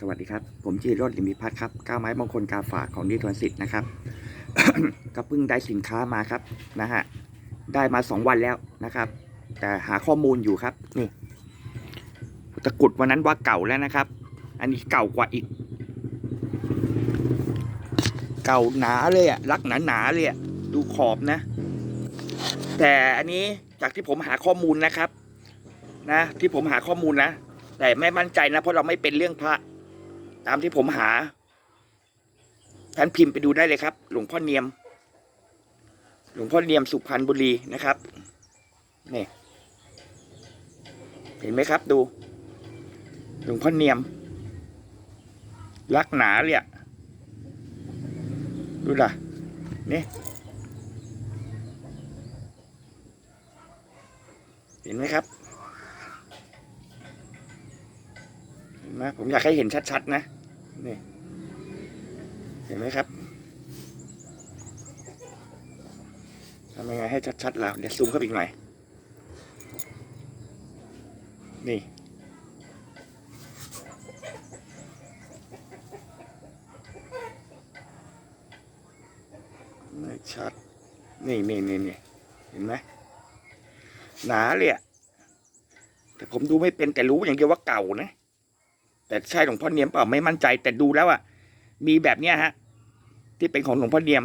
สวัสดีครับ ผมจีรถลิมิพัฒครับก้าวไม้มงคลกาฝากของนิทรสิทธิ์นะครับก็เพิ่งได้สินค้ามาครับนะฮะได้มาสองวันแล้วนะครับ แต่หาข้อมูลอยู่ครับนี่ตะกรุดวันนั้นว่าเก่าแล้วนะครับ อันนี้เก่ากว่าอีก เก่าหนาเลยอะลักหนาหนาเลยอะดูขอบนะ แต่อันนี้จากที่ผมหาข้อมูลนะครับ นะ ที่ผมหาข้อมูลนะแต่ไม่มั่นใจนะเพราะเราไม่เป็นเรื่องพระ ตามที่ผมหา ท่านพิมพ์ไปดูได้เลยครับ หลวงพ่อเนียม หลวงพ่อเนียมสุพรรณบุรีนะครับนี่เห็นไหมครับดู หลวงพ่อเนียม ลักหนาเลยอะดูล่ะนี่เห็นไหมครับ เห็ นไหมผมอยากให้เห็นชัดๆนะนี่เห็นไหมครับทำยังไงให้ชัดๆแล้วเดี๋ยวซูมเข้าไปอีกหน่อยนี่ไม่ชัด นี่นี่นี่นี่เห็นไหมหนาเลยอะแต่ผมดูไม่เป็นแต่รู้อย่างเดียวว่าเก่านะ แต่ใช่หลวงพ่อเนียมเปล่าไม่มั่นใจ แต่ดูแล้วอะมีแบบเนี้ยฮะ ที่เป็นของหลวงพ่อเนียม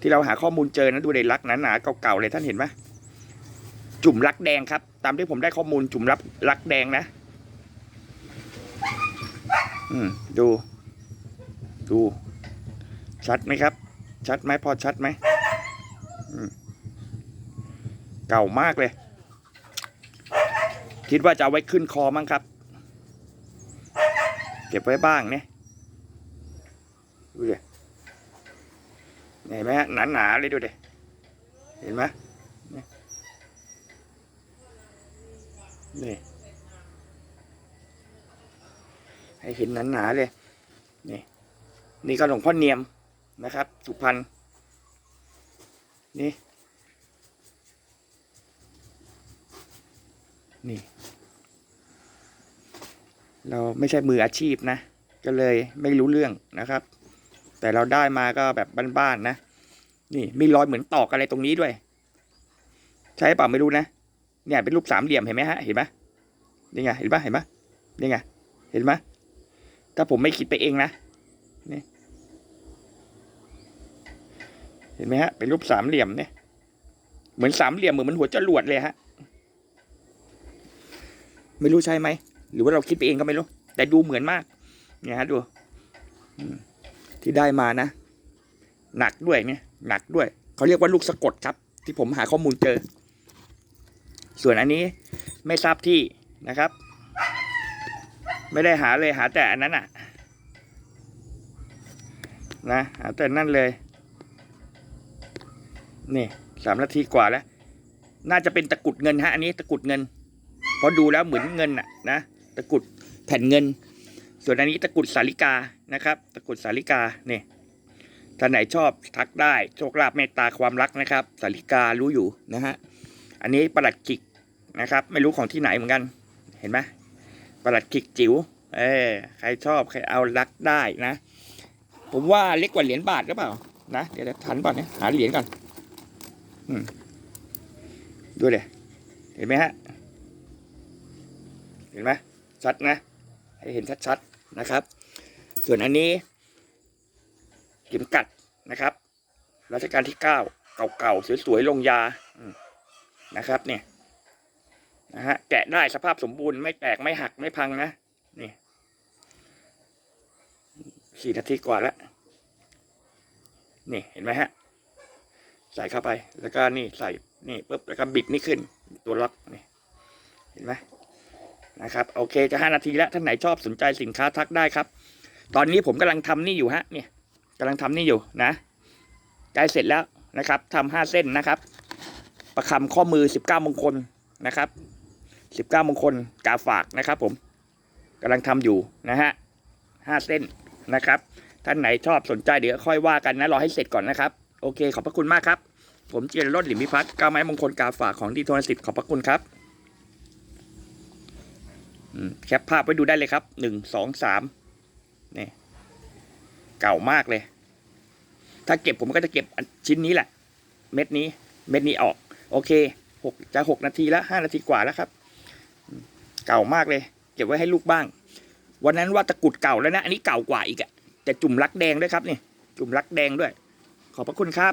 ที่เราหาข้อมูลเจอนะดูในลักหนาๆเก่าๆเลยท่านเห็นไหมจุ่มลักแดงครับ ตามที่ผมได้ข้อมูลจุ่มลักลักแดงนะ อืม ดู ดู ชัดไหมครับ ชัดไหมพอชัดไหมมเก่ามากเลย คิดว่าจะเอาไว้ขึ้นคอมั้งครับ ก็บไว้บ้างเนี่ยดูดิเห็นไหมฮะหนาๆเลยดูดิเห็นไหมนี่ให้เห็นหนาๆเลยนี่นี่ก็หลวงพ่อเนียมนะครับ สุพรรณนี่นี่ เราไม่ใช่มืออาชีพนะ ก็เลยไม่รู้เรื่องนะครับ แต่เราได้มาก็แบบบ้านๆนะ นี่มีรอยเหมือนตอกอะไรตรงนี้ด้วย ใช่เปล่าไม่รู้นะ เนี่ยเป็นรูปสามเหลี่ยมเห็นไหมฮะ เห็นไหมนี่ไง เห็นปะเห็นปะนี่ไง เห็นไหมถ้าผมไม่คิดไปเองนะนี่เห็นไหมฮะ เป็นรูปสามเหลี่ยมเนี่ย เหมือนสามเหลี่ยมเหมือนมันหัวจรวดเลยฮะ ไม่รู้ใช่ไหม หรือว่าเราคิดไปเองก็ไม่รู้ แต่ดูเหมือนมากเนี่ยฮะดูที่ได้มานะ หนักด้วยเนี่ยหนักด้วย เขาเรียกว่าลูกสะกดครับ ที่ผมหาข้อมูลเจอ ส่วนอันนี้ไม่ทราบที่นะครับ ไม่ได้หาเลยหาแต่อันนั้นอะ นะหาแต่นั่นเลย นี่สามนาทีกว่าแล้ว น่าจะเป็นตะกุดเงินฮะอันนี้ตะกุดเงินเพราะดูแล้วเหมือนเงินน่ะนะ ตะกุดแผ่นเงิน ส่วนอันนี้ตะกุดสาลิกานะครับ ตะกุดสาลิกาเนี่ยท่านไหนชอบทักได้โชคลาภเมตตาความรักนะครับ สาลิการู้อยู่นะฮะอันนี้ประหลัดกิกนะครับ ไม่รู้ของที่ไหนเหมือนกัน เห็นไหมประหลัดกิกจิ๋วเออใครชอบใครเอารักได้นะ ผมว่าเล็กกว่าเหรียญบาทหรือเปล่านะเดี๋ยวทันก่อนเนี่ยหาเหรียญก่อนอืมดูเดี๋ยเห็นไหมฮะเห็นไหม ชัดนะ ให้เห็นชัดๆนะครับ ส่วนอันนี้เข็มกัดนะครับรัชกาลที่เก้าเก่าๆสวยๆลงยานะครับ เนี่ยนะฮะแกะได้สภาพสมบูรณ์ไม่แตกไม่หักไม่พังนะนี่สี่นาทีกว่าแล้วนี่เห็นไหมฮะ ใส่เข้าไปแล้วก็นี่ใส่นี่ปุ๊บแล้วก็บิดนี่ขึ้นตัวล็อกนี่เห็นไหม นะครับโอเคจะห้านาทีแล้วท่านไหนชอบสนใจสินค้าทักได้ครับ ตอนนี้ผมกำลังทำนี่อยู่ฮะเนี่ยกำลังทำนี่อยู่นะใกล้เสร็จแล้วนะครับทำห้าเส้นนะครับ ประคำข้อมือสิบเก้ามงคลนะครับสิบเก้ามงคลกาฝากนะครับ ผมกำลังทำอยู่นะฮะห้าเส้นนะครับ ท่านไหนชอบสนใจเดี๋ยวค่อยว่ากันนะรอให้เสร็จก่อนนะครับ โอเค ขอบพระคุณมากครับ ผมเจริญรถหลิมพิพัฒน์ก้าไม้มงคลกาฝากของดีโทนสิทธิ์ขอบพระคุณครับ แคปภาพไว้ดูได้เลยครับหนึ่งสองสามนี่เก่ามากเลย ถ้าเก็บผมก็จะเก็บชิ้นนี้แหละ เม็ดนี้ เม็ดนี้ออก โอเคหกจะหกนาทีแล้วห้านาทีกว่าแล้วครับ เก่ามากเลย เก็บไว้ให้ลูกบ้าง วันนั้นว่าตะกุดเก่าแล้วนะ อันนี้เก่ากว่าอีกอะแต่จุ่มรักแดงด้วยครับนี่ จุ่มรักแดงด้วย ขอบพระคุณครับ